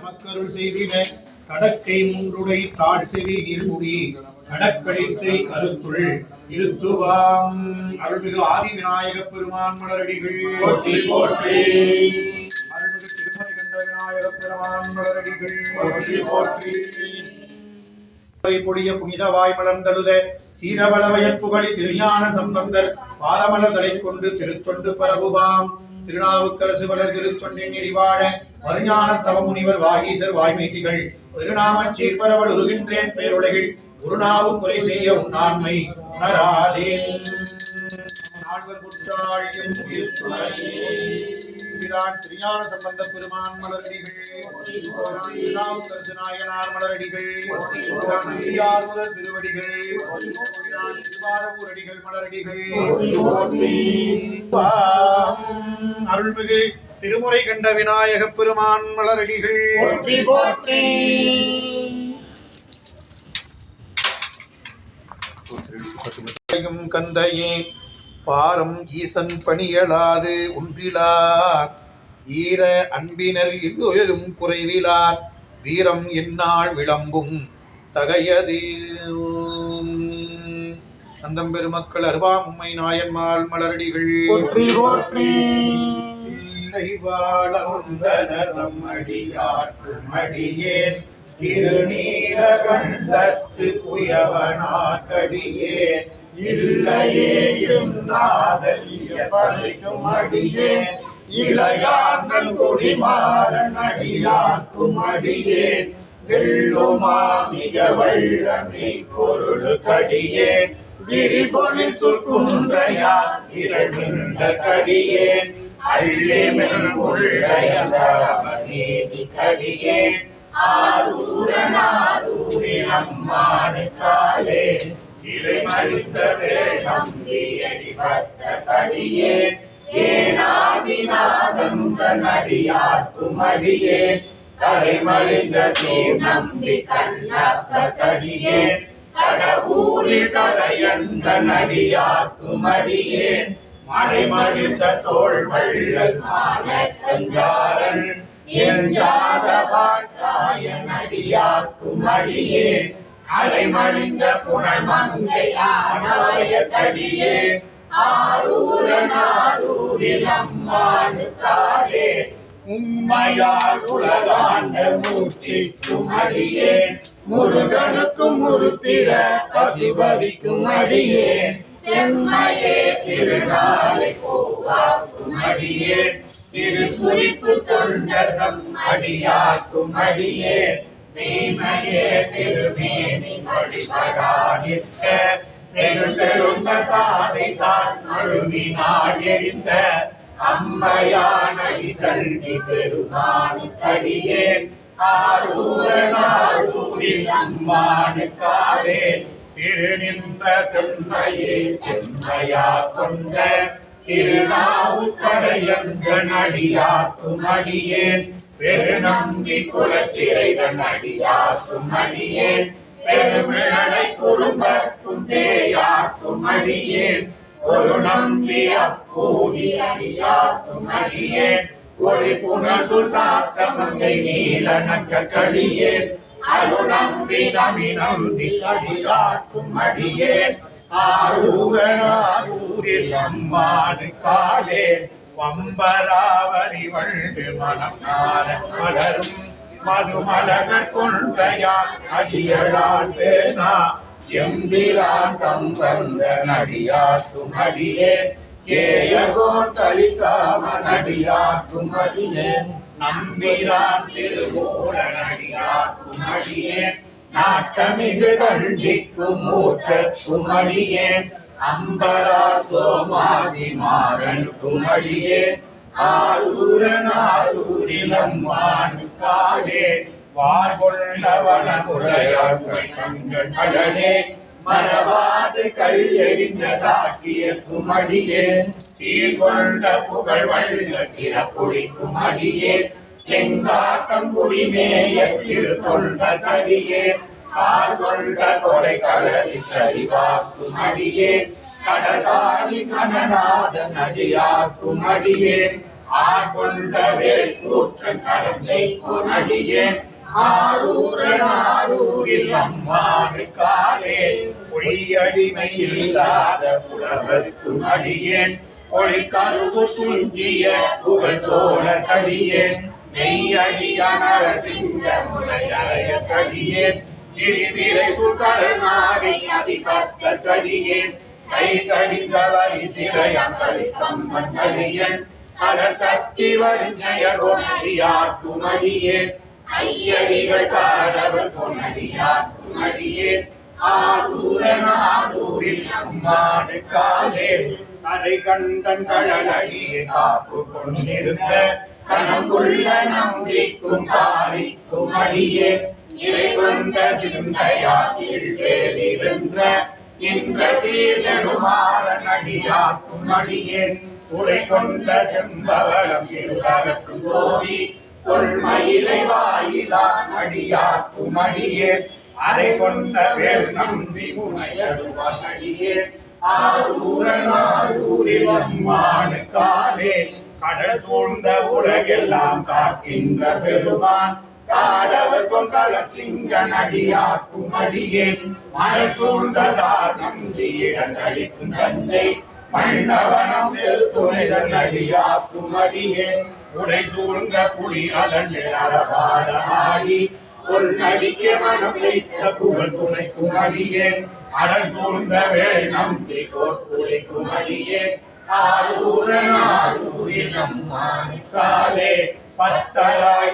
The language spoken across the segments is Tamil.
நமக்கருள் செய்திட கடக்கை மூன்றுடை தாழ் செவி நீர்முடி கடற்கடித்தை கருத்துள் இருத்துவாம். அருள்மிகு ஆதி விநாயகப் பெருமான் மலரடிகள். போற்றி போற்றி. அருள்மிகு திருமலை கண்ட விநாயகப் பெருமான் மலரடிகள். போற்றி போற்றி. பொடிய புனிதவாய் மலர்ந்தழுத சீரவளவயற் புகழி திருஞான சம்பந்தர் பாதமலர்தலை கொண்டு திருத்தொண்டு பரவுவாம். திருநாவுக்கரசு வளர் திருத்தொண்டின் நெறிவாழ வருஞான தவமுனிவர் வாகீசர் வாய்மைத்திகள் திருநாமச் சீர்பரவல் உருகின்றேன் பேருலகில் குருநாவு குறை செய்ய உன்னாண்மை உணராதே. நால்வர் குற்றாழியும் உயிர் துணையே. பிரான் திருஞான சம்பந்த பெருமான் மலரடிகள். நாயனார் திருவடிகள். திருவாரூரடிகள் மலரடிகள். அருள்மிகு திருமுறை கண்ட விநாயகப் பெருமான் மலரடிகள். கந்தையே பாரம் ஈசன் பணியலாது உன்றிலார் ஈர அன்பினர் எதும் குறைவிலார். வீரம் எந்நாள் விளம்பும் தகையது. அந்தம் பெருமக்கள் அருவாமும்மை நாயன்மாள் மலரடிகள். போற்றி இல்லை வாழ உந்தனர் நம்மடியாற்றும் அடியேன் திருநீலகண்டத்து குயவனாக்கடியேன். இல்லையே என்னாதலிய படைக்கும் அடியேன் இளையாங்கள் குடிமாறன் அடியார்க்கும் அடியேன் வெள்ளுமா மிக வள்ளமை பொருள் கடியேன் விரிபொழில் சுற்குன்றையா இரவிந்த கடியேன். அள்ளிமில் உள்ளயந்தரமநீதி கடியேன் ஆரூரனாரூரில் அம்மானு காலே இலை மறித்த வேடம் அடிபட்ட கடியேன் ஏனாதிநாதந்த நடியாக்கும் அடியேன் தலைமலிந்த சீர் நம்பி கண்ணப்ப கடியேன் கடவுரில் தலையந்த நடியாக்கும் அடியேன் மலைமலிந்த தோல் வள்ளல் சஞ்சாரன். என் ஜாத பாட்டாய புனல் மங்கை ஆனாய கடியேன் அம்மானு காலே உம்மையால் உலகாண்ட மூர்த்திக்கும் அடியே. முருகனுக்கும் முருத்திர பசுபதிக்கும் அடியேன் செம்மையே திருநாளை பூவாக்கும் அடியே. திரு குறிப்பு தொண்டர்கம் அடியாக்கும் அடியே. மேமையே திருமேனி வழிபடா நிற்க. பெரும்பெருந்த தாதை தான் மழுவினால் எரிந்த. அம்மையானடி சண்டி பெருமானு கடியேன் ஆரூரனாரூரில் அம்மானு காவே திருநின்ற செம்மையே செம்மையா கொண்ட திருநாவுக்கரையந்த நடியாக்கும் அடியேன் பெருநம்பி குலச்சிறைதன் அடியாக்கும் அடியேன் பெருமிழலை குறும்பக்கும் தேயாக்கும் அடியேன் ஒரு நம்பி அப்பூதி அடியாக்கும் அடியேன் ஒளி புனசு சாத்த மங்கை நீல நக்க அருணம் அருநம்பி நம்பி அடியே. அடியாக்கும் அடியேன் ஆரூரூரில் அம்மானு காலே. பம்பராவரி வண்டு மனம் நார மதுமலகர் கொண்டையான் அடியலான் பேனா எம்பிரான் சம்பந்த நடியாக்கும் அடியே. ஏயகோ தலிக்காம நடியாக்கும் அடியேன் நம்பிரார் திருமூல நடியாக்கும் நாட்டமிகு தண்டிக்கும் மூர்க்கக்கும் அடியேன் அம்பரா சோமாசி மாறன் அடியேன் ஆரூரனாரூரில் அம்மானு காலே வார்கொண்டவன முறையாள் கண்கள் கடலே மறவாது கல் எறிந்த சாக்கிய குமடியே சீர்கொண்ட புகழ் வள்ள சிறப்புளிக்கும் அடியேன் செங்காட்டம் குடிமேய சிறு தொண்ட கடியேன் கார்கொண்ட கொடை கலரி சரிவாக்கும் அடியேன் கடலாடி கணநாதன் அடியாக்கும் அடியேன் ஆர்கொண்டவே கூற்றங் கடந்தை கொனடியேன் ஆரூரன் ஆரூரில் அம்மாடு காலே பொய்யடிமை இல்லாத புலவர்க்கு அடியேன். ஒளி கருவு துஞ்சிய புகழ் சோழ கடியேன். மெய்யடியான சிங்க முனையறைய கடியேன். கிரிதிரை சுடல் நாகை அதிகத்த கடியேன். கை கடிந்த வரி சிலையம் கடித்தம்மன் கடியேன் கலர் சக்தி வரிஞ்சய கொணடியாக்கும் அடியேன். ஐயடிகள் பாடவர் கொணடியாக்கும் அடியேன். ஆரூரில் அம்மாடு காலே. கரை கண்டன் கடலடியே காப்பு கொண்டிருந்த கணங்குள்ள நம்பிக்கும் காரிக்கும் அடியே. இறை கொண்ட சிந்தையா கீழ்வேலிருந்த இன்ற சீர்நெடுமாறன் அடியாக்கும் அடியேன் உரை கொண்ட செம்பவளம் இருவருக்கும் சோதி கொள்மயிலை வாயிலான் அடியாக்கும் அடியேன் அரை கொண்ட வேல் நம்பி முனையடுவாடியே அடியேன் கடல் சூழ்ந்த உலகெல்லாம் காக்கின்ற பெருமான். காடவர்க்கும் கலர் சிங்க நடியாக்கும் அடியே. மழை சூழ்ந்ததார் நம்பி இடங்களிக்கும் தஞ்சை. மன்னவனம் துணைதல் நடியாக்கும் அடியே. உடை சூழ்ந்த புலி அலஞ்சு அறபாட ஆடி. பொன்னடிக்க மனம் வைத்த புகழ் துணைக்கும் அடியேன் அடல் சூழ்ந்த வேல் நம்பி கோட்புழைக்கும் அடியேன் ஆரூரன்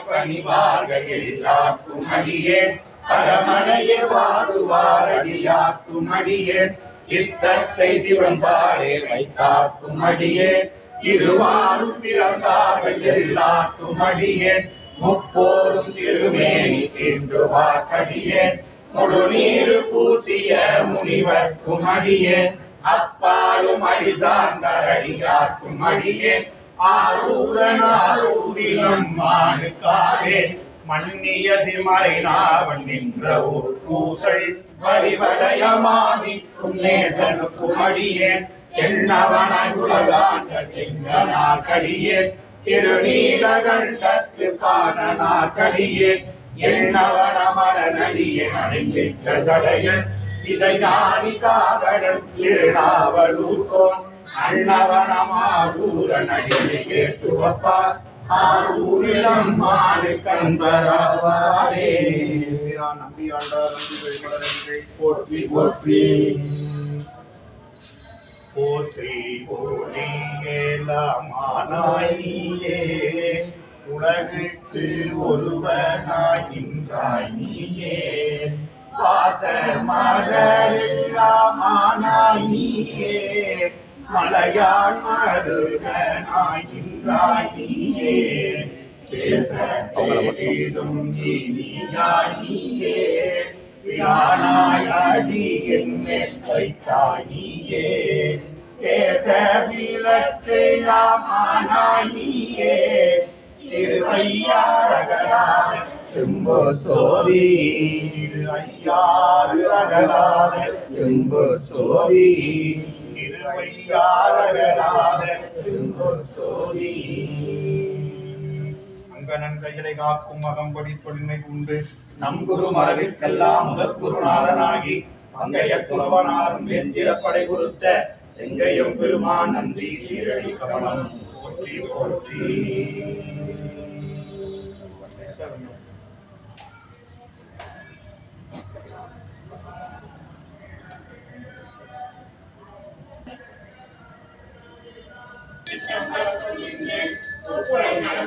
பணிவார்கள் எல்லாருக்கும் அடியேன் பரமனையில் வாடுவார் அடியாக்கும் அடியேன் சித்தத்தை சிவன் பாடே வைத்தாக்கும் இருவாரும் பிறந்தார்கள் எல்லாருக்கும் அடியேன் முப்போதும் திருமேனி தீண்டுவார் கடியேன். முழு நீரு பூசிய முனிவர்க்கும் அடியேன். அப்பாலும் அடி சார்ந்த அடியார்க்கும் அடியேன். ஆரூரன் ஆரூரிலும் மானுக்காலே மன்னிய சிமறை நின்ற ஊர் பூசல். வரிவளையமானிக்கும் நேசனுக்கும் அடியேன். என்னவன உலகாண்ட கடியேன். திருநீலகண்டத்து பானனார் கடியேன் என்னவன மரணடியே அடைந்திட்ட சடையன் இசை ஞானி காதலன் திருநாவலூர்கோன் அண்ணவனமாகூர நடிகை கேட்டு வப்பார் ஆரூரிலம் மாடு கந்தராவாரே நம்பி ஆண்டார் நம்பி போற்றி போற்றி. ஓசை போலே ஏலமானாய் நீயே உலகுக்கு ஒருவனாய் நின்றாய் நீயே. வாச மகரில்லாமானாய் நீயே. மலையான் மருகனாய் நின்றாய் நீயே. நீயே. யானாய் அடி என்னை வைத்தாயே பேச விளக்கையாமானாய் நீயே திருவையாரகராய் செம்பு சோதி திரு அகலாத செம்பு சோதி செம்பு சோதி அங்கனன் கைகளை காக்கும் அகம்படி தொழில்மை உண்டு நம் குரு மரபிற்கெல்லாம் முதற் குருநாதனாகி பங்கைய குலவனாரும் வெஞ்சிடப்படை பொறுத்த செங்கையும் பெருமான் நந்தி சீரடி கமலம் போற்றி போற்றி.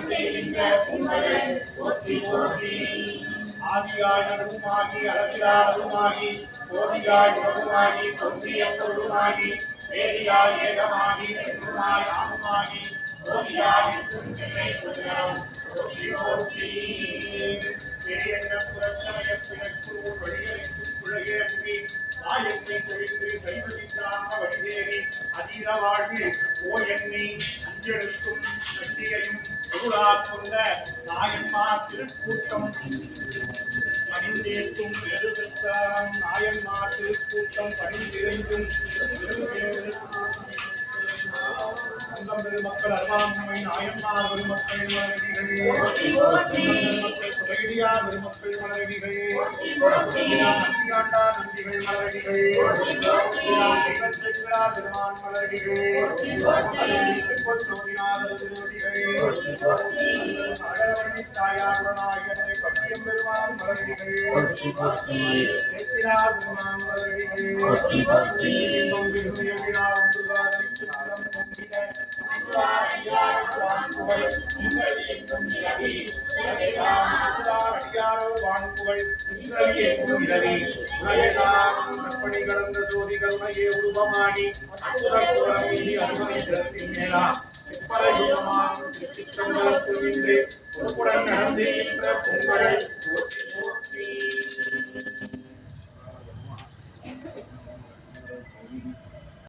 செய்கின்ற குமரன் போற்றி போற்றி ஆதியாய் நடுவுமாகி அளவிலாதவுமாகி கோடியாய் உணவுமாகி தொன்றிய பொருளுமாகி வேதியாய் ஏகமாகி நெருமாய் ஆமுமாகி கோடியாய்